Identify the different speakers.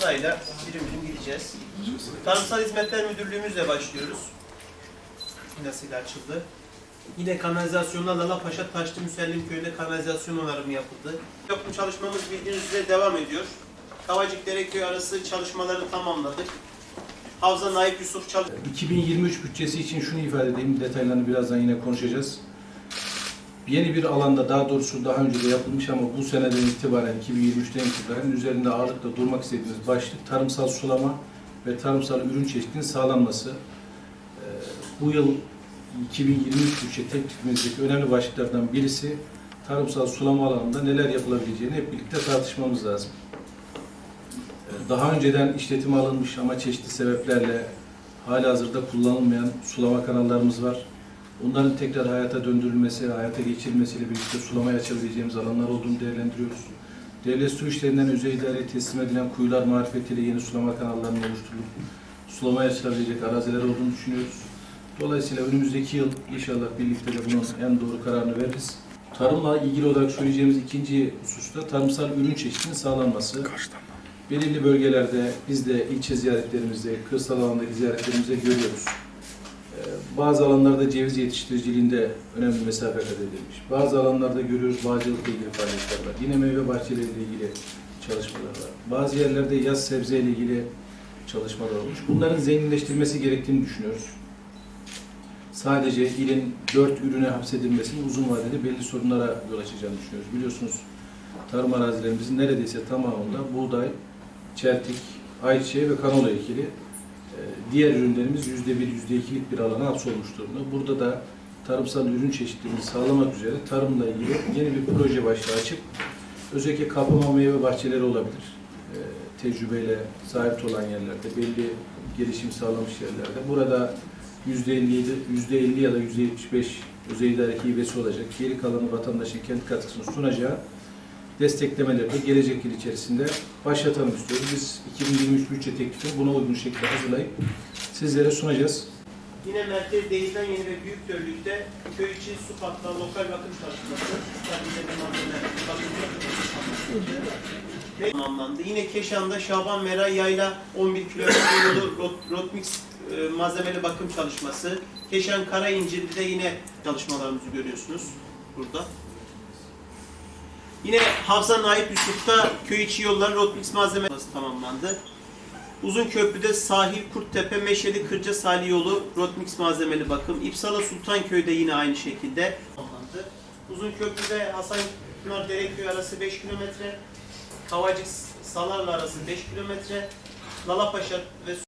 Speaker 1: Sırayla birim birim gideceğiz. Tarımsal Hizmetler Müdürlüğümüzle başlıyoruz. Nasıl açıldı? Yine kanalizasyonla Lalapaşa Taşlı Müsellim Köyü'nde kanalizasyon onarımı yapıldı. Yapım çalışmamız bildiğiniz üzere devam ediyor. Kavacık Dereköy arası çalışmaları tamamladık. Havza Naip Yusuf çalış
Speaker 2: 2023 bütçesi için şunu ifade edeyim, detaylarını birazdan yine konuşacağız. Yeni bir alanda, daha doğrusu daha önce de yapılmış ama bu seneden itibaren, 2023'ten itibaren üzerinde ağırlıkla durmak istediğimiz başlık tarımsal sulama ve tarımsal ürün çeşitliliğinin sağlanması. Ee, Bu yıl 2023 bütçe teklifimizdeki önemli başlıklardan birisi tarımsal sulama alanında neler yapılabileceğini hep birlikte tartışmamız lazım. Ee, Daha önceden işletime alınmış ama çeşitli sebeplerle halihazırda kullanılmayan sulama kanallarımız var. Bunların tekrar hayata döndürülmesi, hayata geçirilmesiyle birlikte sulamaya açabileceğimiz alanlar olduğunu değerlendiriyoruz. Devlet su işlerinden özel idareye teslim edilen kuyular marifetiyle yeni sulama kanallarının oluşturulup sulamaya açılabilecek araziler olduğunu düşünüyoruz. Dolayısıyla önümüzdeki yıl inşallah birlikte de bunun en doğru kararını veririz. Tarımla ilgili olarak söyleyeceğimiz ikinci hususta tarımsal ürün çeşitliliğinin sağlanması. Belirli bölgelerde biz de ilçe ziyaretlerimizde, kırsal alandaki ziyaretlerimizde görüyoruz. Bazı alanlarda ceviz yetiştiriciliğinde önemli mesafe kat edilmiş. Bazı alanlarda görüyoruz bağcılıkla ilgili faaliyetler var. Yine meyve bahçeleriyle ilgili çalışmalar var. Bazı yerlerde yaz sebzeyle ilgili çalışmalar olmuş. Bunların zenginleştirilmesi gerektiğini düşünüyoruz. Sadece ilin dört ürüne hapsedilmesinin uzun vadede belli sorunlara yol açacağını düşünüyoruz. Biliyorsunuz tarım arazilerimizin neredeyse tamamında buğday, çeltik, ayçiçeği ve kanola ekili. Diğer ürünlerimiz yüzde bir, yüzde ikilik bir alana hapsolmuş durumda. Burada da tarımsal ürün çeşitliliğini sağlamak üzere tarımla ilgili yeni bir proje başlığı açıp özellikle kapama meyve bahçeleri olabilir. Ee, Tecrübeyle sahip olan yerlerde, belli gelişim sağlamış yerlerde. Burada yüzde 57, yüzde 50 ya da yüzde 75 özel idare hibesi olacak. Geri kalanı vatandaşın kendi katkısını sunacağı desteklemeleri de gelecek yıl içerisinde başlatalım istiyoruz. Biz 2023 bütçe teklifini buna uygun şekilde hazırlayıp sizlere sunacağız.
Speaker 1: Yine merkez değişen yeni ve büyük dörlükte köy içi su katlı lokal bakım çalışması tamamlandı. Yine Keşan'da Şaban Meray Yayla 11 kilometre yolu rot, Rotmix e, malzemeli bakım çalışması. Keşan Karayincirli'de yine çalışmalarımızı görüyorsunuz burada. Yine Havza Naip Yusuf'ta köy içi yolları Rotmix malzemesi tamamlandı. Uzun Köprü'de sahil Kurttepe Meşeli Kırca Salih yolu Rotmix malzemeli bakım. İpsala Sultanköy'de yine aynı şekilde tamamlandı. Uzun Köprü'de Hasan Pınar Dereköy arası 5 kilometre. Kavacık Salarlı arası 5 kilometre. Lalapaşa ve